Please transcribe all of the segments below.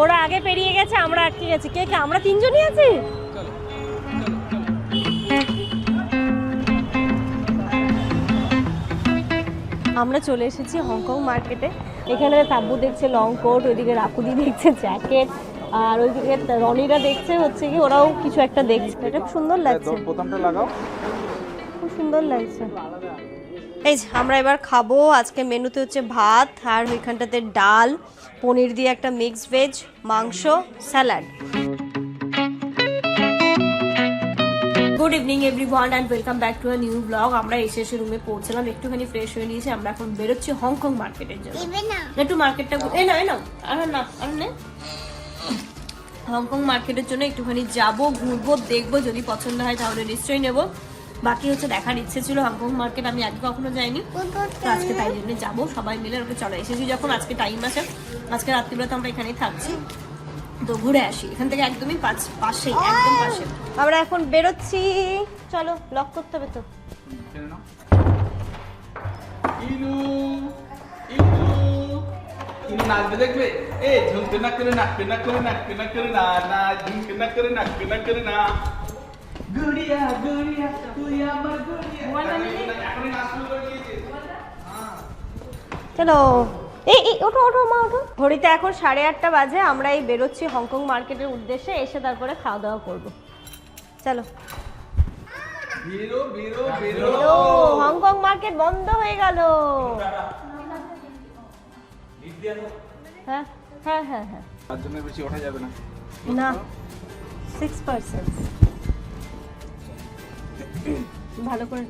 ওরা আগে পেরিয়ে গেছে আমরা আটকে গেছি। কে কে? আমরা তিনজনই আছি? আমরা চলে এসেছি হংকং মার্কেটে। এখানে তাব্বু দেখছে লং কোট ওইদিকে রাকুদি দেখছে জ্যাকেট আর ওইদিকে রনিরা দেখছে হচ্ছে কি ওরাও কিছু একটা দেখছে। এটা সুন্দর লাগছে। প্রথমটা লাগাও। খুব সুন্দর লাগছে। এই যে, আমরা এবার খাব। আজকে মেনুতে হচ্ছে ভাত আর ওইখানটাতে ডাল পনির দিয়ে একটা মিক্সড ভেজ মাংস salad good evening everyone and welcome back to a new blog আমরা এসে এসে রুমে পৌঁছলাম। একটুখানি ফ্রেশ হয়ে নিয়েছি। আমরা এখন বেরোচ্ছি হংকং মার্কেটের জন্য। একটু মার্কেটটা এই না এই না। আর না আর নে। হংকং মার্কেটের জন্য একটুখানি যাব ঘুরবো দেখব। যদি পছন্দ হয় তাহলে নিশ্চয়ই নেব। বাকি হচ্ছে দেখার ইচ্ছে ছিল হংকং মার্কেট আমি আগে কখনো যাইনি। তো আজকে তাই জন্য যাব সবাই মিলে ওকে চলো এসেছি যখন আজকে টাইম আছে। আজকে রাত্রিবেলা তো আমরা এখানেই থাকছি। তো ঘুরে আসি এখান থেকে একদমই পাশ একদম পাশে। আমরা এখন বেরোচ্ছি। চলো লক করতে হবে তো। কিনে নাও ইনু ইনু ইনু নাচবে দেখবে? এ ঝুমকে না করে নাচবে না করে নাচবে না করে না না ঝুমকে না করে নাচবে না করে না। গুড়িয়া গুড়িয়া তুই আমার গুড়িয়া। এখনই নাচ শুরু করে দিয়েছে। চলো। এই এই ওঠো ওঠো মা ওঠো। ঘড়িতে এখন সাড়ে আটটা বাজে আমরা এই বেরোচ্ছি হংকং মার্কেটের উদ্দেশ্যে এসে তারপরে খাওয়া দাওয়া করব। চলো। বেরো বেরো বেরো। ও হংকং মার্কেট বন্ধ হয়ে গেল। হ্যাঁ হ্যাঁ হ্যাঁ হ্যাঁ। তার জন্য বেশি ওঠা যাবে না। না। সিক্স পার্সেন্ট ভালো করে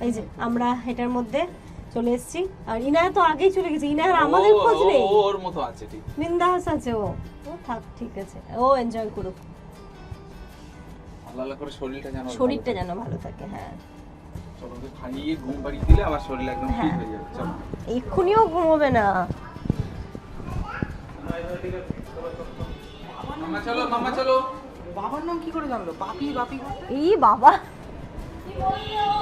এই যে আমরা এটার মধ্যে চলে এসেছি। আর ইনা তো আগেই চলে গেছে। ইনা আর আমাদের খোঁজ নেই। ওর মতো আছে ঠিক। বিন্দাস আছে ও। ও থাক ঠিক আছে। ও এনজয় করুক। আল্লাহ করে শরীরটা যেন শরীরটা যেন ভালো থাকে হ্যাঁ। খাইয়ে ঘুম পাড়িয়ে দিলে আবার শরীর একদম ঠিক হ্যাঁ। হয়ে যাবে চলো। এক্ষুনিও ঘুমোবে না। মামা চলো মামা চলো। বাবার নাম কি করে জানলো? বাপি বাপি এই বাবা।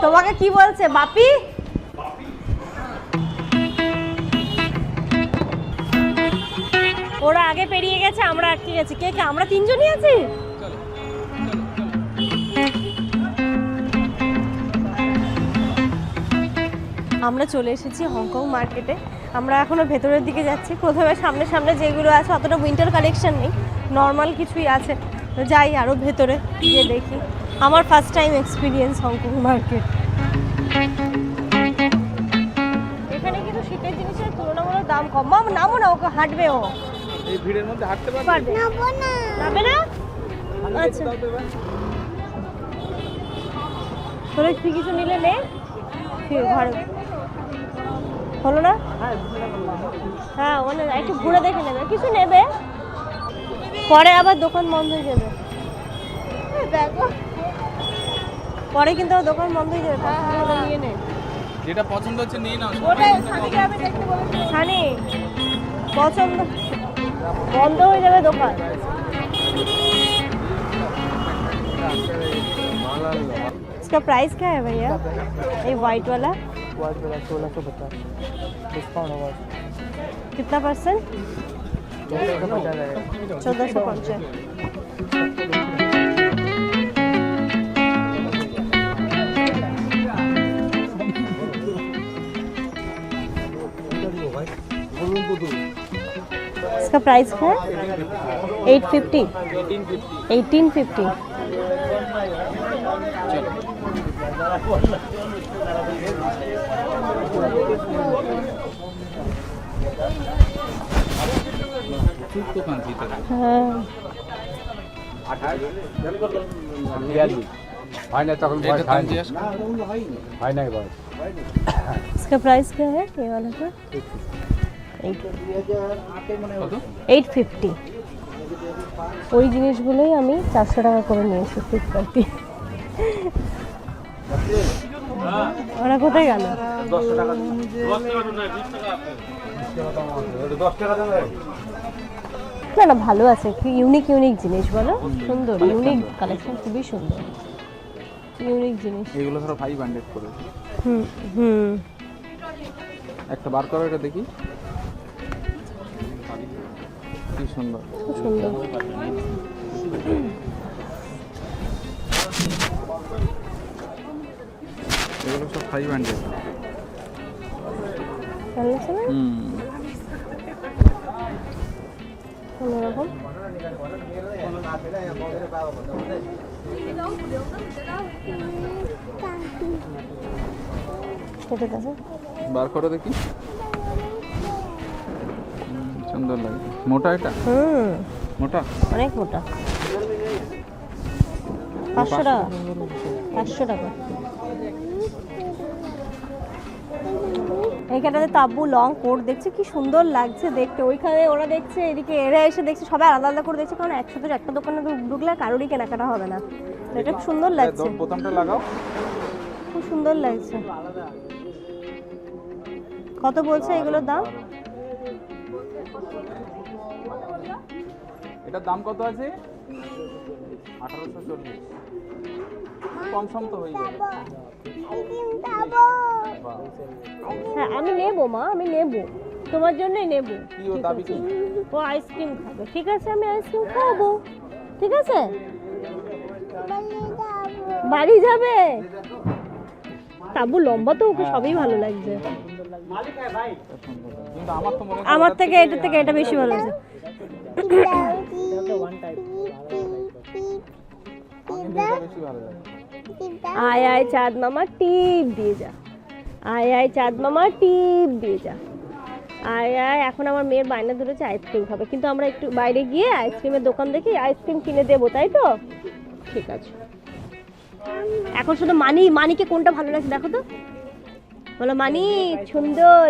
তোমাকে কি বলছে, বাপি? ওরা আগে পেরিয়ে গেছে, আমরা আটকে গেছি। কে কে? আমরা তিনজনই আছি? আমরা চলে এসেছি হংকং মার্কেটে। আমরা এখনও ভেতরের দিকে যাচ্ছি। প্রথমে সামনে সামনে যেগুলো আছে, অতটা উইন্টার কালেকশন নেই। নর্মাল কিছুই আছে। তো যাই আরও ভেতরে গিয়ে দেখি। আমার first time experience Hong Kong market এখানে কিন্তু শীতের জিনিসের তুলনামূলক দাম কম। মাম নামো না ওকে হাঁটবে ও। এই ভিড়ের মধ্যে হাঁটতে পারবে? পারবে। নামবে না? আচ্ছা। তোরা তুই কিছু নিলে নে। ঠিক ঘরে হলো না? হ্যাঁ মানে একটু ঘুরে দেখে নেবে। কিছু নেবে? পরে আবার দোকান বন্ধ হয়ে যাবে দেখো পরে কিন্তু আবার দোকান বন্ধ হয়ে যাবে পছন্দ হলে নিয়ে নে যেটা পছন্দ হচ্ছে নিয়ে নাও সানি পছন্দ বন্ধ হয়ে যাবে দোকান इसका प्राइस क्या है भैया ये वाइट वाला वाइट वाला सोलह सौ पचास डिस्काउंट होगा कितना परसेंट चौदह सौ पंचानवे इसका प्राइस है? एट फिफ्टी एटीन फिफ्टी দোকান ভিতরে हाँ হয় না তখন এটা দাম জিজ্ঞেস হয় না বয়স इसका प्राइस क्या है ये वाला का কত এইট ফিফটি ওই জিনিসগুলোই আমি চারশো টাকা করে নিয়েছি ফ্লিপকার্টে ওরা কোথায় গেল না না ভালো আছে। কি ইউনিক ইউনিক জিনিস বলো? সুন্দর ইউনিক কালেকশন খুবই সুন্দর। ইউনিক জিনিস। এগুলো ধরো ফাইভ হান্ড্রেড করে। হুম হুম। একটা বার করো এটা দেখি। কি সুন্দর। সুন্দর। এগুলো সব ফাইভ হান্ড্রেড ভালো লাগছে না হুম। অন্যরকম বার করো দেখি। সুন্দর লাগে। মোটা এটা? হুম। মোটা? অনেক মোটা। পাঁচশো টাকা। পাঁচশো টাকা। এইখানটাতে তাব্বু লং কোট দেখছে কি সুন্দর লাগছে দেখতে। ওইখানে ওরা দেখছে এদিকে এরা এসে দেখছে সবাই আলাদা আলাদা করে দেখছে কারণ একসাথে একটা দোকানে ঢুকলে কারোরই কেনাকাটা হবে না। এটা খুব সুন্দর লাগছে। বোতামটা লাগাও। খুব সুন্দর লাগছে। কত বলছে এগুলোর দাম? এটার দাম কত আছে? আঠারোশো চল্লিশ। কম সম তো হয়ে যাবে। হ্যাঁ আমি নেব মা আমি নেব। তোমার জন্যই নেব। ও দাবি কি? ও আইসক্রিম খাবে। ঠিক আছে আমি আইসক্রিম খাব। ঠিক আছে? বাড়ি যাবে? তাবু লম্বা তো ওকে সবই ভালো লাগছে। আমার তো মনে হয় আমার থেকে এটা থেকে এটা বেশি ভালো লাগছে। আমার কিন্তু এটা বেশি ভালো লাগে আয় আয় চাঁদ মামা টিপ দিয়ে যা। আয় আয়, চাঁদ মামা, টিপ দিয়ে যা। আয় আয়, এখন আমার মেয়ের বায়না ধরেছে, আইসক্রিম খাবে। কিন্তু আমরা একটু বাইরে গিয়ে আইসক্রিমের দোকান দেখি আইসক্রিম কিনে দেবো, তাই তো? ঠিক আছে। এখন শুধু মানি, মানিকে কোনটা ভালো লাগছে দেখো তো। বলো, মানি সুন্দর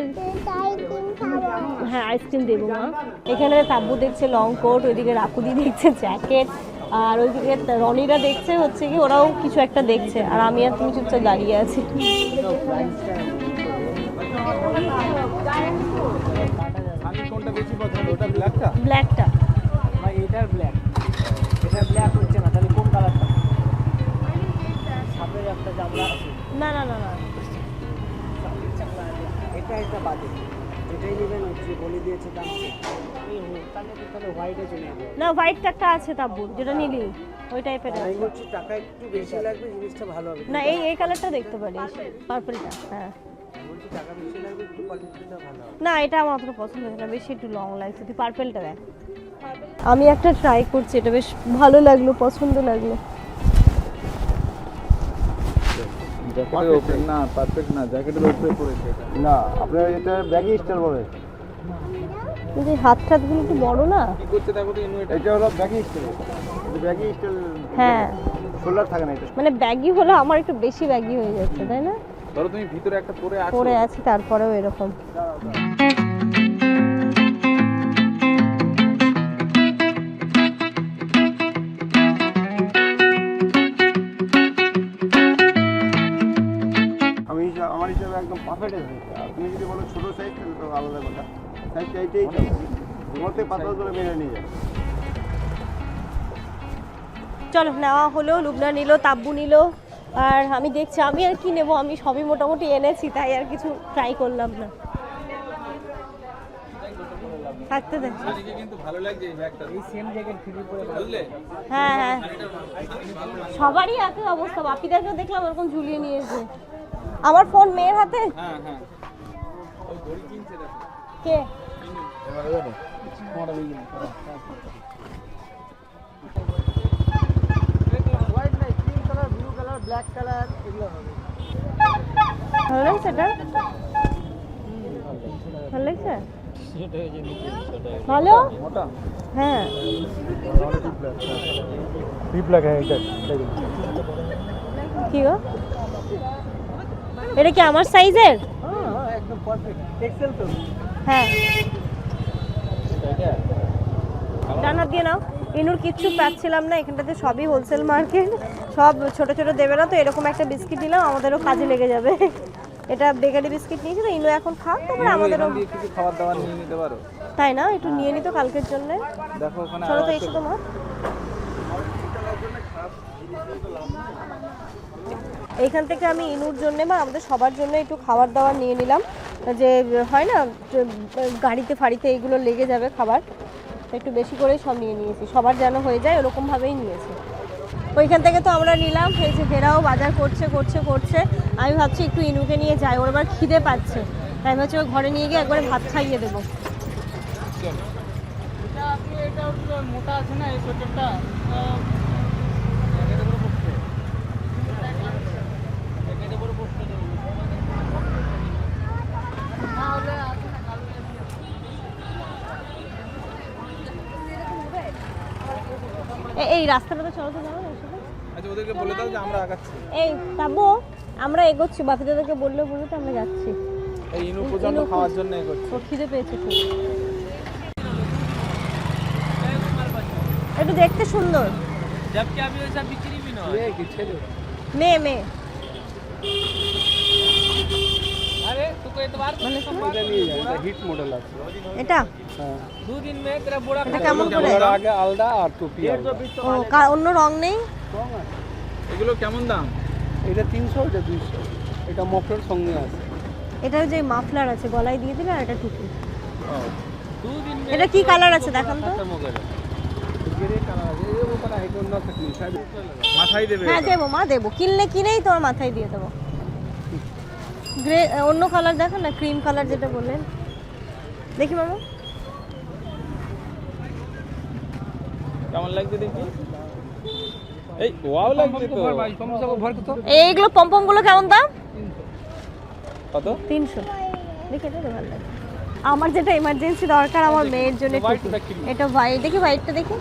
হ্যাঁ আইসক্রিম দেবো, মা। এখানে তাব্বু দেখছে, লং কোট, ওইদিকে রাকুদি দেখছে, জ্যাকেট। আর ওইদিকে রনিরা দেখছে, হচ্ছে কি ওরাও কিছু একটা দেখছে। আর আমি আর তুমি চুপচাপ দাঁড়িয়ে আছি। ব্ল্যাকটা। ব্ল্যাক এটা ব্ল্যাক হচ্ছে না তাহলে কোন কালারটা একটা জামলা আছে না না না। না এটা একটা বাদে এটাই নেবেন বলে দিয়েছে দাম। না হোয়াইট একটা আছে তাব্বু যেটা নিলি ওই টাইপের হচ্ছে টাকা একটু বেশি লাগবে জিনিসটা ভালো হবে। না এই এই কালারটা দেখতে পারিস পার্পলটা হ্যাঁ। না এটা আমার অতটা পছন্দ হচ্ছে না বেশি একটু লং লাগছে তুই পার্পেলটা দেখ। আমি একটা ট্রাই করছি এটা বেশ ভালো লাগল পছন্দ লাগল। জ্যাকেটের ওপরে। না পারফেক্ট না জ্যাকেটের উপরে পড়েছে। এটা না আপনার এটা ব্যাগি স্টাইল বলে কিন্তু এই হাত টাতগুলো একটু বড় না? কি করতে থাকো তো ইনু এটা এটা হলো ব্যাগি স্টাইল এটা ব্যাগি স্টাইল হ্যাঁ। শোল্ডার থাকে না এটা। মানে ব্যাগি হলে আমার একটু বেশি ব্যাগি হয়ে যাচ্ছে তাই না? ধরো তুমি ভিতরে একটা পরে আছো। পরে আছি তারপরেও এরকম। পাতলা করে মেনে নিয়ে চলো নেওয়া হলো লুবনা নিল তাব্বু নিল। আর আমি দেখছি আমি আর কি নেব? আমি সবই মোটামুটি এনেছি তাই আর কিছু ট্রাই করলাম না। থাকতে দে। হ্যাঁ হ্যাঁ। সবারই একই অবস্থা বাপিদাকেও দেখলাম ওরকম ঝুলিয়ে নিয়েছে। আমার ফোন মেয়ের হাতে? হ্যাঁ হ্যাঁ। কে? ব্ল্যাক কালার এগুলো হবে ভালো লাগছে এটা ভালো লাগছে ভালো মোটা হ্যাঁ ডিপ লাগে এটা কি গো? এটা কি আমার সাইজের হ্যাঁ হ্যাঁ একদম পারফেক্ট এক্সেল তো। হ্যাঁ। ডান হাত দিয়ে নাও। ইনুর কিচ্ছু পাচ্ছিলাম না এখানটাতে সবই হোলসেল মার্কেট সব ছোট ছোট দেবে না তো এরকম একটা বিস্কিট দিলাম আমাদেরও কাজে লেগে যাবে। এটা বেকারি বিস্কিট নিয়েছি তো ইনু এখন খাও তারপরে আমাদেরও কিছু খাবার দাবার নিয়ে নিতে পারো। তাই না? একটু নিয়ে নিত কালকের জন্য। দেখো ওখানে চলো তো এসো তোমার। এইখান থেকে আমি ইনুর জন্য বা আমাদের সবার জন্য একটু খাবার দাবার নিয়ে নিলাম। যে হয় না গাড়িতে ফাড়িতে এগুলো লেগে যাবে খাবার। একটু বেশি করে সব নিয়ে নিয়েছি। সবার যেন হয়ে যায় ওরকমভাবেই নিয়েছি। ওইখান থেকে তো আমরা নিলাম, এই যে হেরাও বাজার করছে করছে করছে। আমি ভাবছি একটু ইনুকে নিয়ে যাই, ওর আবার খিদে পাচ্ছে। তাই ভাবছি ওর ঘরে নিয়ে গিয়ে একবারে ভাত খাইয়ে দেবো। মোটা আছে না, এই সোয়েটারটা এ- এই রাস্তাটা চলো তো যাবো না এর সাথে? আচ্ছা ওদেরকে বলে দাও যে আমরা আগাচ্ছি এই তাবো আমরা এগোচ্ছি বাপি দাদাকে বললে বললে তো আমরা যাচ্ছি এই ইনু এই প্রচন্ড ইনু খাওয়ার জন্য করছি ওর খিদে পেয়েছে খুব একটু দেখতে সুন্দর जबकि अभी वैसा बिक्री भी ना हो কি ছেলে মেয়ে মেয়ে अरे तू को एतवार को মানে এটা মফলার সঙ্গে আছে। এটা যে মাফলার আছে আর এটা টুপি। এটা কি কালার আছে? দেখান তো। মাথায় হ্যাঁ, দেবো মা দেবো। কিনলে কিনেই তোমার মাথায় দিয়ে দেবো। গ্রে অন্য কালার দেখো না ক্রিম কালার যেটা বললেন। দেখি মামা। কেমন লাগছে দেখি? এই ওয়াও লাগছে তো। এইগুলো পম্পমগুলো কেমন দাম? কত? তিনশো। দেখি এটা তো ভালো লাগে। আমার যেটা ইমার্জেন্সি দরকার আমার মেয়ের জন্য। এটা হোয়াইট দেখি হোয়াইটটা দেখি।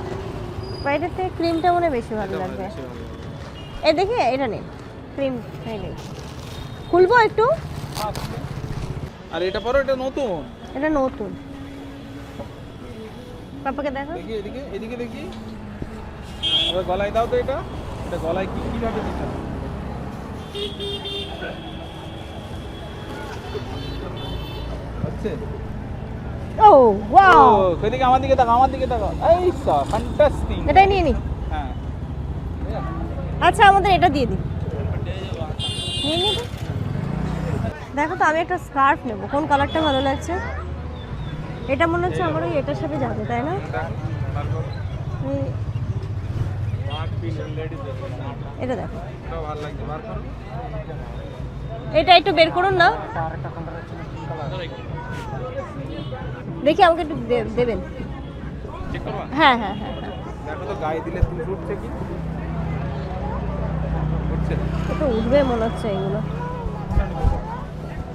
হোয়াইটের থেকে ক্রিমটা মনে বেশি ভালো লাগবে। এ দেখি এটা নেই ক্রিম নেই খুলবো একটু? আর এটা পরো এটা নতুন। এটা নতুন। পাপাকে দেখো। দেখি এদিকে এদিকে দেখি। আবার গলায় দাও তো এটা। এটা গলায় কি কীভাবে দিতে হয়? হচ্ছে? ও ওয়াও। ও সেদিকে আমার দিকে তাকাও আমার দিকে তাকাও। এই সা ফ্যান্টাস্টিক এটাই নিয়ে নি। হ্যাঁ। আচ্ছা আমাদের এটা দিয়ে দিই। নিয়ে নি তো। দেখো তো, আমি একটা স্কার্ফ নেব। কোন কালারটা ভালো লাগছে? এটা মনে হচ্ছে আমার ওই এটার সাথে যাবে, তাই না? এটা দেখো। এটা একটু বের করুন না। দেখি আমাকে একটু দেবেন। হ্যাঁ হ্যাঁ হ্যাঁ হ্যাঁ। দেখো তো গায়ে দিলে তুল উঠছে কি উঠছে উঠবে মনে হচ্ছে এগুলো।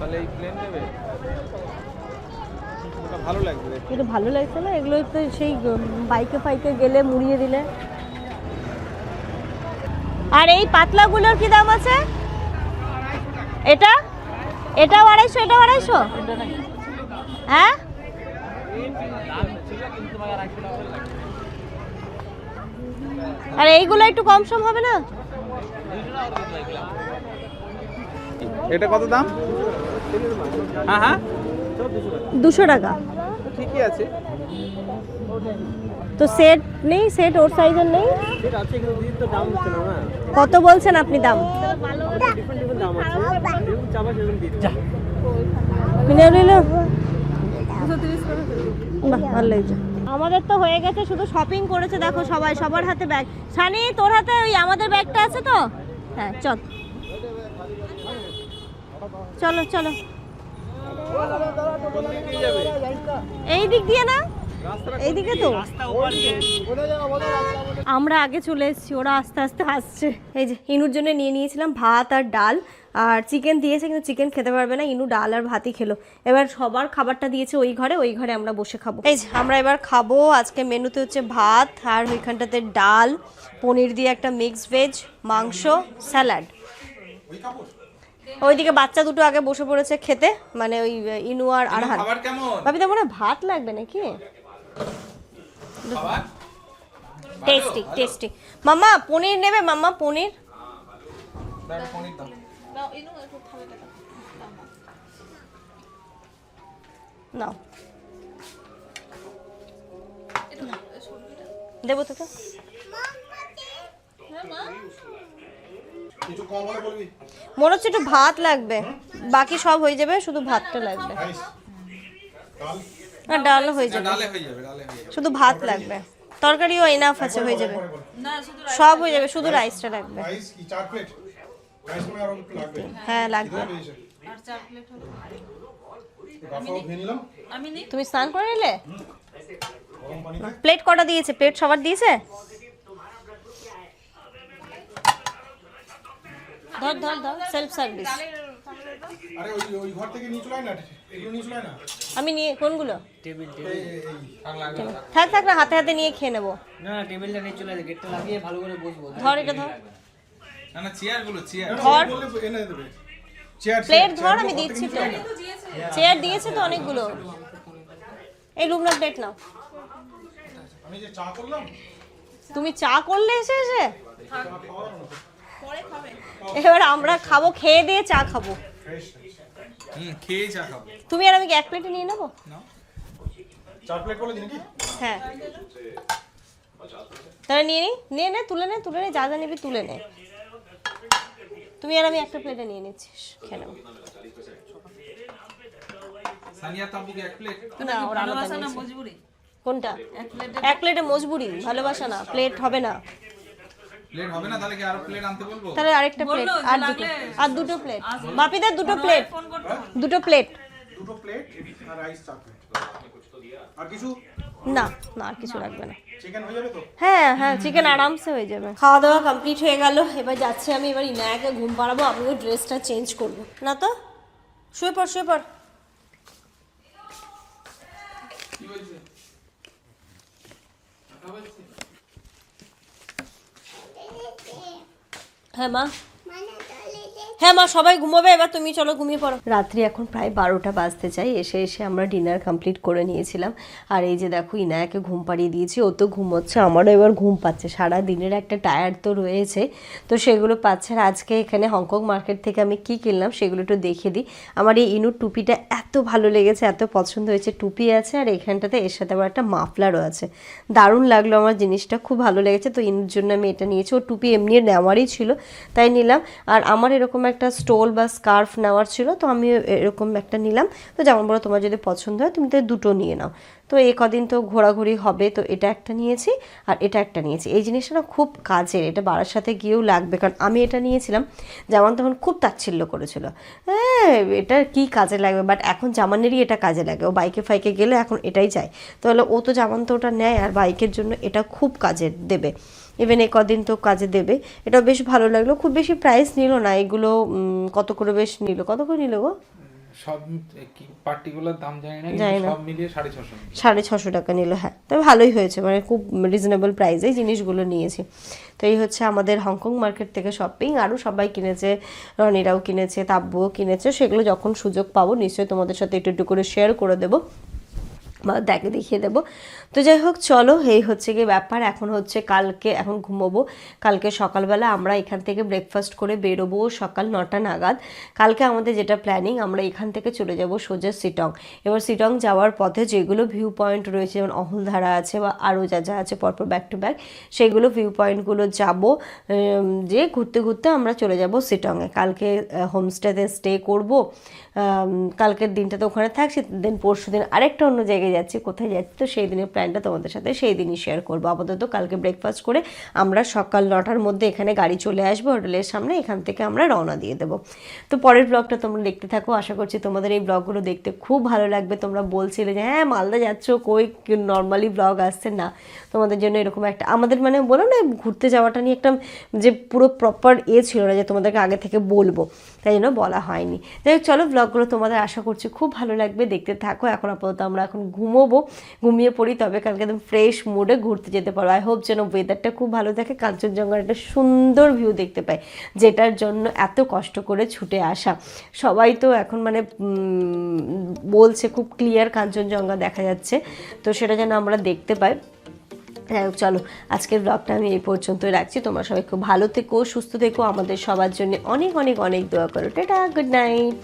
তাহলে এই প্লেন নেবে? ভালো লাগবে কিন্তু ভালো লাগছে না? এগুলো তো সেই বাইকে ফাইকে গেলে মুড়িয়ে দিলে। আর এই পাতলাগুলোর কি দাম আছে? এটা? এটাও আড়াইশো এটাও আড়াইশো? হ্যাঁ? আর এইগুলো একটু কম সম হবে না? এটা কত দাম? হ্যাঁ হ্যাঁ। দুশো টাকা। ঠিকই আছে। তো সেট নেই সেট ওর সাইজের নেই? সেটা আছে কিন্তু দিন তো দাম হচ্ছে না না। কত বলছেন আপনি দাম? কিনে নিল। ভালো লাগছে। আমাদের তো হয়ে গেছে শুধু শপিং করেছে দেখো সবাই সবার হাতে ব্যাগ সানি তোর হাতে ওই আমাদের ব্যাগটা আছে তো? হ্যাঁ চল। চলো চলো। এই দিক দিয়ে না? এইদিকে তো? আমরা আগে চলে এসেছি, ওরা আস্তে আস্তে আসছে। এই যে, ইনুর জন্য নিয়ে নিয়েছিলাম ভাত আর ডাল। আর চিকেন দিয়েছে, কিন্তু চিকেন খেতে পারবে না। ইনু ডাল আর ভাতই খেলো। এবার সবার খাবারটা দিয়েছে ওই ঘরে ওই ঘরে আমরা বসে খাব। এই যে, আমরা এবার খাব। আজকে মেনুতে হচ্ছে ভাত আর ওইখানটাতে ডাল, পনির দিয়ে একটা মিক্সড ভেজ মাংস স্যালাড ওইদিকে বাচ্চা দুটো আগে বসে পড়েছে খেতে মানে ওই ইনু আর আরহান। খাবার কেমন? ভাবিতে মনে হয় ভাত লাগবে নাকি? খাবার? Tasty tasty. মাম্মা পনির নেবে? মাম্মা পনির? দাঁড়া পনির দাও। নাও দেবো তোকে। মনে হচ্ছে একটু ভাত লাগবে। বাকি সব হয়ে যাবে শুধু ভাতটা লাগবে। কাল না ডাল হয়ে যাবে। ডালে হয়ে যাবে ডালে হয়ে যাবে। শুধু ভাত লাগবে। তরকারিও এনাফ আছে হয়ে যাবে। সব হয়ে যাবে শুধু রাইসটা লাগবে। রাইস কি চার প্লেট রাইস আরও একটু লাগবে। হ্যাঁ লাগবে। তুমি স্নান করে নিলে প্লেট কটা দিয়েছে? প্লেট সবার দিয়েছে? ধর ধর ধর সেলফ সার্ভিস আরে ওই ওই ঘর থেকে নিয়ে চলে না এগুলো নিয়ে চলে না। আমি নিয়ে কোনগুলো? Table table. থাক থাক না হাতে হাতে নিয়ে খেয়ে নেব। না না টেবিলটা নিয়ে চলে আসে গেটটা লাগিয়ে ভালো করে বসবো। ধর এটা ধর। না না চেয়ার। গুলো চেয়ার ধর বললে এনে দেবে। চেয়ার প্লেট ধর আমি দিচ্ছি তো চেয়ার। দিয়েছে তো অনেকগুলো। এই রুমনা প্লেট নাও। আমি যে চা করলাম? তুমি চা করলে এসে এসে? এবার আমরা খাব খেয়ে দিয়ে চা খাব। তুমি আর আমি কি এক প্লেটে নিয়ে নেব? নাও চার প্লেট বলে দিন কি? হ্যাঁ। তাহলে নিয়ে নি নিয়ে নে তুলে নে তুলে নে যা যা নিবি তুলে নে। তুমি আর আমি একটা প্লেটে নিয়ে নিচ্ছিস খেয়ে নেব। না ওরা আলাদা কোনটা? এক প্লেটে মজবুরি ভালোবাসা না প্লেট হবে না। প্লেট হবে না তাহলে কি আরও প্লেট আনতে বলব? তাহলে আরেকটা প্লেট আর দুটো আর দুটো প্লেট বাপিদের দুটো প্লেট দুটো প্লেট দুটো প্লেট আর রাইস চার প্লেট আর কিছু? না না আর কিছু লাগবে না। চিকেন হয়ে যাবে তো? হ্যাঁ হ্যাঁ চিকেন আরামসে হয়ে যাবে। খাওয়া দাওয়া কমপ্লিট হয়ে গেল। এবার যাচ্ছি আমি এবার ইনায়াকে ঘুম পাড়াবো। আমিও ড্রেসটা চেঞ্জ করব। না তো? শুয়ে পড় শুয়ে পড়। কি বলছে হ্যাঁ মা হ্যাঁ মা, সবাই ঘুমাবে, এবার তুমি চলো ঘুমিয়ে পড়ো। রাত্রি এখন প্রায় বারোটা বাজতে চাই, এসে এসে আমরা ডিনার কমপ্লিট করে নিয়েছিলাম। আর এই যে দেখো, ইনায়াকে ঘুম পাড়িয়ে দিয়েছি, ও তো ঘুমোচ্ছে, আমারও এবার ঘুম পাচ্ছে। সারা দিনের একটা টায়ার তো রয়েছে। তো সেগুলো পাচ্ছে আর আজকে এখানে হংকং মার্কেট থেকে আমি কি কিনলাম সেগুলো একটু দেখে দিই। আমার এই ইনুর টুপিটা এত ভালো লেগেছে, এত পছন্দ হয়েছে, টুপি আছে আর এখানটাতে এর সাথে আবার একটা মাফলারও আছে। দারুণ লাগল আমার জিনিসটা, খুব ভালো লেগেছে। তো ইনুর জন্য আমি এটা নিয়েছি ও টুপি এমনি নেওয়ারই ছিল, তাই নিলাম। আর আমার এরকম একটা স্টোল বা স্কার্ফ নেওয়ার ছিল, তো আমি এরকম একটা নিলাম। তো যেমন বলো তোমার যদি পছন্দ হয়, তুমি তো দুটো নিয়ে নাও। তো এ কদিন তো ঘোরাঘুরি হবে, তো এটা একটা নিয়েছি আর এটা একটা নিয়েছি। এই জিনিসটা না খুব কাজের, এটা বাড়ার সাথে গিয়েও লাগবে, কারণ আমি এটা নিয়েছিলাম জামান তখন খুব তাচ্ছিল্য করেছিল। হ্যাঁ এটা কি কাজে লাগবে? বাট এখন জামানেরই এটা কাজে লাগে। ও বাইকে ফাইকে গেলে এখন এটাই চাই তাহলে ও তো জামান তো ওটা নেয় আর বাইকের জন্য এটা খুব কাজে দেবে। ইভেন এ কদিন তো কাজে দেবে। এটা বেশ ভালো লাগল। খুব বেশি প্রাইস নিল না। এগুলো কত করে বেশ নিল? কত করে নিল গো? সব কি পার্টিকুলার দাম জানি না সব মিলিয়ে সাড়ে ছশো টাকা নিল হ্যাঁ। তবে ভালোই হয়েছে মানে খুব রিজনেবল প্রাইসেই জিনিসগুলো নিয়েছি। তো এই হচ্ছে আমাদের হংকং মার্কেট থেকে শপিং আরও সবাই কিনেছে রনিরাও কিনেছে তাব্বুও কিনেছে। সেগুলো যখন সুযোগ পাবো নিশ্চয়ই তোমাদের সাথে একটু একটু করে শেয়ার করে দেবো। বা দেখে দেখিয়ে দেবো। তো যাই হোক, চলো, এই হচ্ছে গিয়ে ব্যাপার। এখন হচ্ছে কালকে, এখন ঘুমোবো। কালকে সকালবেলা আমরা এখান থেকে ব্রেকফাস্ট করে বেরোবো সকাল নটা নাগাদ। কালকে আমাদের যেটা প্ল্যানিং আমরা এখান থেকে চলে যাব সোজা সিটং এবার সিটং যাওয়ার পথে যেগুলো ভিউ পয়েন্ট রয়েছে, যেমন অহলধারা আছে বা আরও যা যা আছে পরপর ব্যাক টু ব্যাক সেগুলো ভিউ পয়েন্টগুলো যাব। যে ঘুরতে ঘুরতে আমরা চলে যাব সিটংয়ে কালকে হোমস্টেতে স্টে করব। কালকের দিনটা তো ওখানে থাকছি, দেন পরশু দিন আরেকটা অন্য জায়গায় যাচ্ছি, কোথায় যাচ্ছি, তো সেই দিনের প্ল্যানটা তোমাদের সাথে সেই দিনই শেয়ার করব। আপাতত কালকে ব্রেকফাস্ট করে আমরা সকাল নটার মধ্যে এখানে গাড়ি চলে আসব হোটেলের সামনে, এখান থেকে আমরা রওনা দিয়ে দেবো। তো পরের ব্লগটা তোমরা দেখতে থাকো, আশা করছি তোমাদের এই ব্লগগুলো দেখতে খুব ভালো লাগবে। তোমরা বলছিলে যে হ্যাঁ মালদা যাচ্ছ, কই নর্মালি ব্লগ আসছে? না, তোমাদের জন্য এরকম একটা, আমাদের মানে বলো না, ঘুরতে যাওয়াটা নিয়ে একটা যে পুরো প্রপার এ ছিল না যে তোমাদেরকে আগে থেকে বলব, তাই জন্য বলা হয়নি। যাই চলো ব্লগগুলো তোমাদের আশা করছি খুব ভালো লাগবে, দেখতে থাকো। এখন আপাতত আমরা এখন ঘুমোবো, ঘুমিয়ে পড়ি, তবে কালকে একদম ফ্রেশ মুডে ঘুরতে যেতে পারো। আই হোপ যেন ওয়েদারটা খুব ভালো থাকে, কাঞ্চনজঙ্ঘার একটা সুন্দর ভিউ দেখতে পাই, যেটার জন্য এত কষ্ট করে ছুটে আসা। সবাই তো এখন মানে বলছে খুব ক্লিয়ার কাঞ্চনজঙ্ঘা দেখা যাচ্ছে, তো সেটা যেন আমরা দেখতে পাই। যাই হোক, চলো, আজকের ব্লগটা আমি এই পর্যন্তই রাখছি। তোমরা সবাই খুব ভালো থেকো, সুস্থ থেকো। আমাদের সবার জন্য অনেক অনেক অনেক দোয়া করো। Tata good night